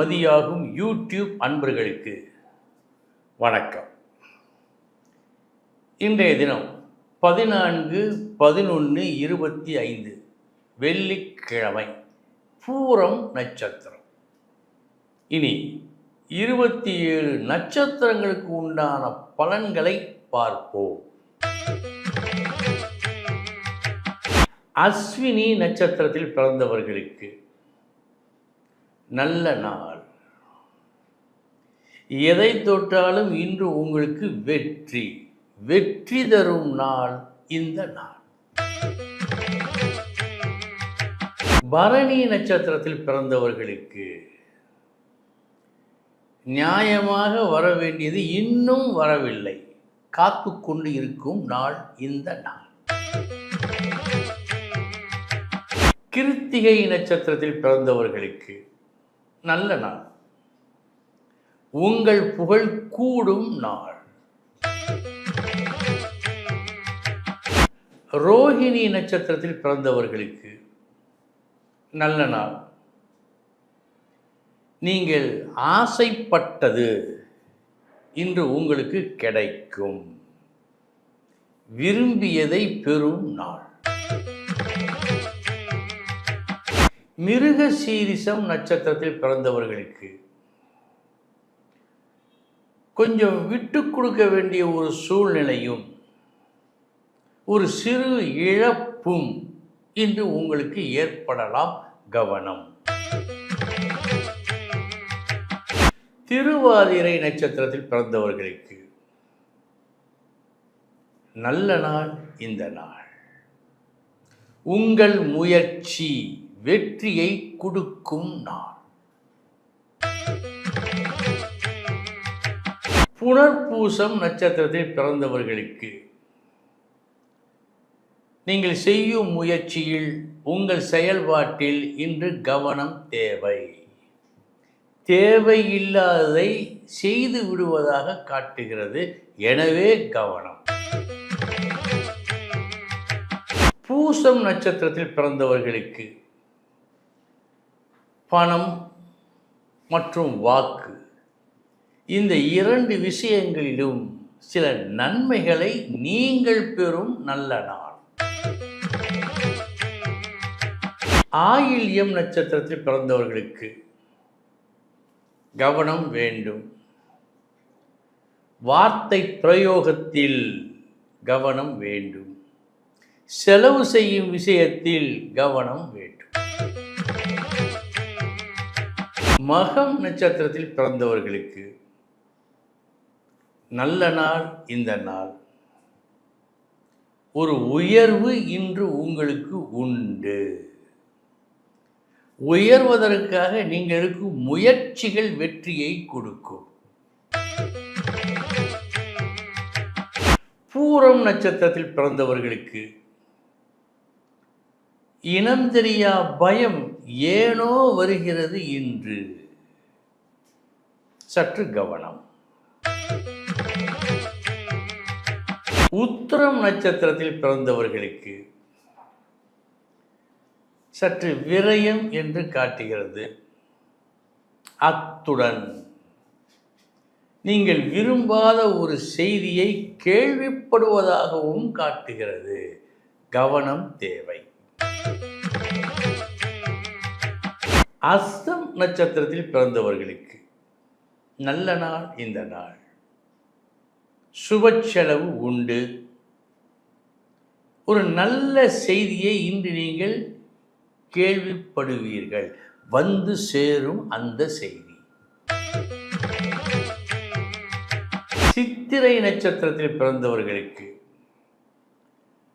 மதியாகும் YouTube அன்பர்களுக்கு வணக்கம். இன்றைய தினம் பதினான்கு பதினொன்று இருபத்தி ஐந்து வெள்ளிக்கிழமை பூரம் நட்சத்திரம். இனி இருபத்தி ஏழு நட்சத்திரங்களுக்கு உண்டான பலன்களை பார்ப்போம். அஸ்வினி நட்சத்திரத்தில் பிறந்தவர்களுக்கு நல்ல நாள். எதை தொட்டாலும் இன்று உங்களுக்கு வெற்றி. வெற்றி தரும் நாள் இந்த நாள். பரணி நட்சத்திரத்தில் பிறந்தவர்களுக்கு நியாயமாக வர வேண்டியது இன்னும் வரவில்லை. காத்து கொண்டு இருக்கும் நாள் இந்த நாள். கிருத்திகை நட்சத்திரத்தில் பிறந்தவர்களுக்கு நல்ல நாள். உங்கள் புகழ் கூடும் நாள். ரோஹிணி நட்சத்திரத்தில் பிறந்தவர்களுக்கு நல்ல நாள். நீங்கள் ஆசைப்பட்டது இன்று உங்களுக்கு கிடைக்கும். விரும்பியதை பெறும் நாள். மிருக சீரிசம் நட்சத்திரத்தில் பிறந்தவர்களுக்கு கொஞ்சம் விட்டு கொடுக்க வேண்டிய ஒரு சூழ்நிலையும் ஒரு சிறு இழப்பும் இன்று உங்களுக்கு ஏற்படலாம் கவனம். திருவாதிரை நட்சத்திரத்தில் பிறந்தவர்களுக்கு நல்ல நாள் இந்த நாள். உங்கள் முயற்சி வெற்றியை கொடுக்கும் நாள். புனர்பூசம் நட்சத்திரத்தில் பிறந்தவர்களுக்கு. நீங்கள் செய்யும் முயற்சியில் உங்கள் செயல்பாட்டில் இன்று கவனம் தேவை. தேவையில்லாததை செய்து விடுவதாக காட்டுகிறது. எனவே கவனம். பூசம் நட்சத்திரத்தில் பிறந்தவர்களுக்கு பணம் மற்றும் வாக்கு. இந்த இரண்டு விஷயங்களிலும் சில நன்மைகளை நீங்கள் பெறும் நல்ல நாள். ஆயில்யம் நட்சத்திரத்தில் பிறந்தவர்களுக்கு கவனம் வேண்டும். வார்த்தை பிரயோகத்தில் கவனம் வேண்டும். செலவு செய்யும் விஷயத்தில் கவனம் வேண்டும். மகம் நட்சத்திரத்தில் பிறந்தவர்களுக்கு நல்ல நாள் இந்த நாள். ஒரு உயர்வு இன்று உங்களுக்கு உண்டு. உயர்வதற்காக நீங்கள் இருக்கும் முயற்சிகள் வெற்றியை கொடுக்கும். பூரம் நட்சத்திரத்தில் பிறந்தவர்களுக்கு இனம் தெரியா பயம் ஏனோ வருகிறது இன்று. சற்று கவனம். உத்திரம் நட்சத்திரத்தில் பிறந்தவர்களுக்கு சற்று விரயம் என்று காட்டுகிறது. அத்துடன் நீங்கள் விரும்பாத ஒரு செய்தியை கேள்விப்படுவதாகவும் காட்டுகிறது. கவனம் தேவை. அஸ்தம் நட்சத்திரத்தில் பிறந்தவர்களுக்கு நல்ல நாள் இந்த நாள். சுபச்செலவு உண்டு. ஒரு நல்ல செய்தியை இன்று நீங்கள் கேள்விப்படுவீர்கள். வந்து சேரும் அந்த செய்தி. சித்திரை நட்சத்திரத்தில் பிறந்தவர்களுக்கு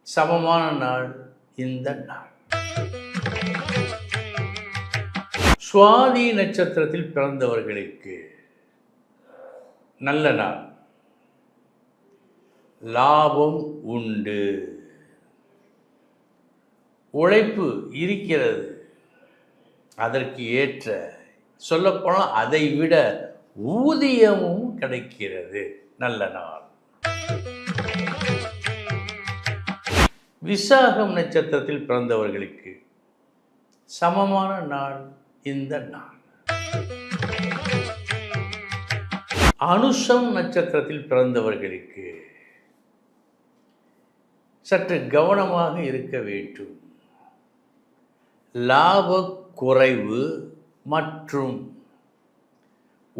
சமமான நாள் இந்த நாள். சுவாதி நட்சத்திரத்தில் பிறந்தவர்களுக்கு நல்ல நாள். லாபம் உண்டு. உழைப்பு இருக்கிறது. அதற்கு ஏற்ற சொல்லப்போனால் அதை விட ஊதியமும் கிடைக்கிறது. நல்ல நாள். விசாகம் நட்சத்திரத்தில் பிறந்தவர்களுக்கு சமமான நாள் இந்த நாள். அனுஷம் நட்சத்திரத்தில் பிறந்தவர்களுக்கு சற்று கவனமாக இருக்க வேண்டும். லாப குறைவு மற்றும்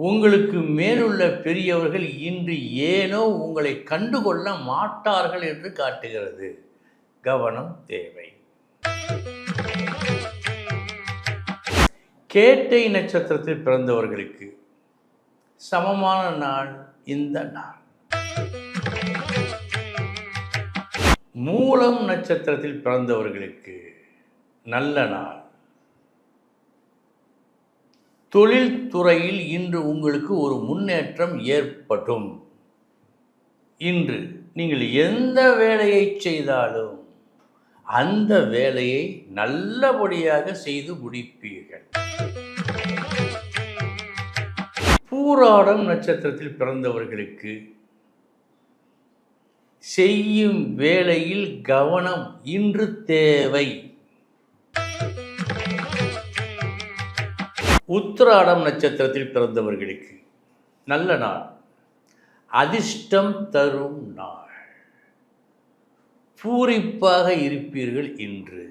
உங்களுக்கு மேலுள்ள பெரியவர்கள் இன்று ஏனோ உங்களை கண்டுகொள்ள மாட்டார்கள் என்று காட்டுகிறது. கவனம் தேவை. கேட்டை நட்சத்திரத்தில் பிறந்தவர்களுக்கு சமமான நாள் இந்த நாள். மூலம் நட்சத்திரத்தில் பிறந்தவர்களுக்கு நல்ல நாள். தொழில்துறையில் இன்று உங்களுக்கு ஒரு முன்னேற்றம் ஏற்படும். இன்று நீங்கள் எந்த வேலையை செய்தாலும் அந்த வேலையை நல்லபடியாக செய்து முடிப்பீர்கள். பூராடம் நட்சத்திரத்தில் பிறந்தவர்களுக்கு செய்யும் வேலையில் கவனம் இன்று தேவை. உத்திராடம் நட்சத்திரத்தில் பிறந்தவர்களுக்கு நல்ல நாள். அதிர்ஷ்டம் தரும் நாள். பூரிப்பாக இருப்பீர்கள் இன்று.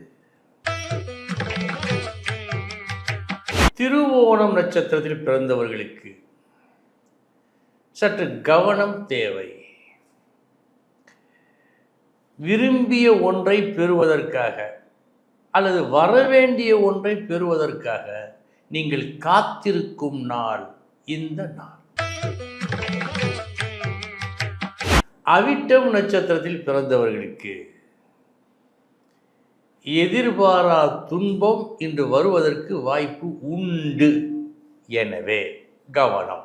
திருவோணம் நட்சத்திரத்தில் பிறந்தவர்களுக்கு சற்று கவனம் தேவை. விரும்பிய ஒன்றை பெறுவதற்காக அல்லது வரவேண்டிய ஒன்றை பெறுவதற்காக நீங்கள் காத்திருக்கும் நாள் இந்த நாள். அவிட்டம் நட்சத்திரத்தில் பிறந்தவர்களுக்கு எதிர்பாரா துன்பம் இன்று வருவதற்கு வாய்ப்பு உண்டு. எனவே கவனம்.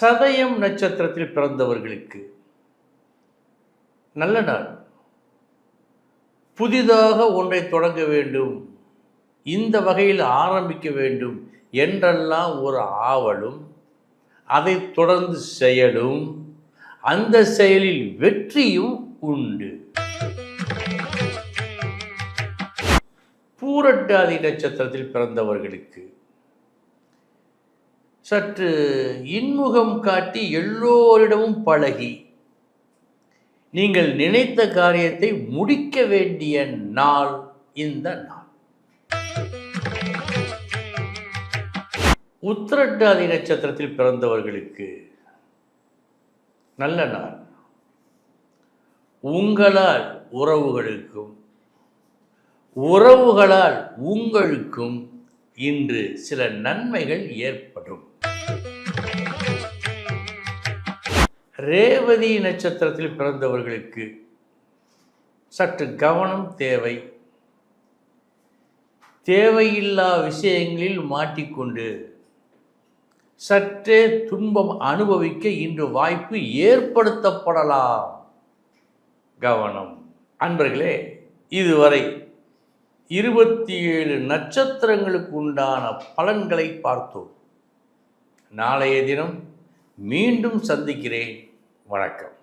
சதயம் நட்சத்திரத்தில் பிறந்தவர்களுக்கு நல்ல நாள். புதிதாக ஒன்றை தொடங்க வேண்டும். இந்த வகையில் ஆரம்பிக்க வேண்டும் என்றெல்லாம் ஒரு ஆவலும் அதை தொடர்ந்து செயலும் அந்த செயலில் வெற்றியும் உண்டு. பூரட்டாதி நட்சத்திரத்தில் பிறந்தவர்களுக்கு சற்று இன்முகம் காட்டி எல்லோரிடமும் பழகி. நீங்கள் நினைத்த காரியத்தை முடிக்க வேண்டிய நாள் இந்த நாள். உத்திரட்டாதி நட்சத்திரத்தில் பிறந்தவர்களுக்கு நல்ல நாள். உங்களால் உறவுகளுக்கும் உறவுகளால் உங்களுக்கும் இன்று சில நன்மைகள் ஏற்படும். ரேவதி நட்சத்திரத்தில் பிறந்தவர்களுக்கு சற்று கவனம் தேவை. தேவையில்லா விஷயங்களில் மாட்டிக்கொண்டு சற்றே துன்பம் அனுபவிக்க இன்று வாய்ப்பு ஏற்படுத்தப்படலாம். கவனம். அன்பர்களே இதுவரை இருபத்தி ஏழு நட்சத்திரங்களுக்கு உண்டான பலன்களை பார்த்தோம். நாளைய தினம் மீண்டும் சந்திக்கிறேன். வணக்கம்.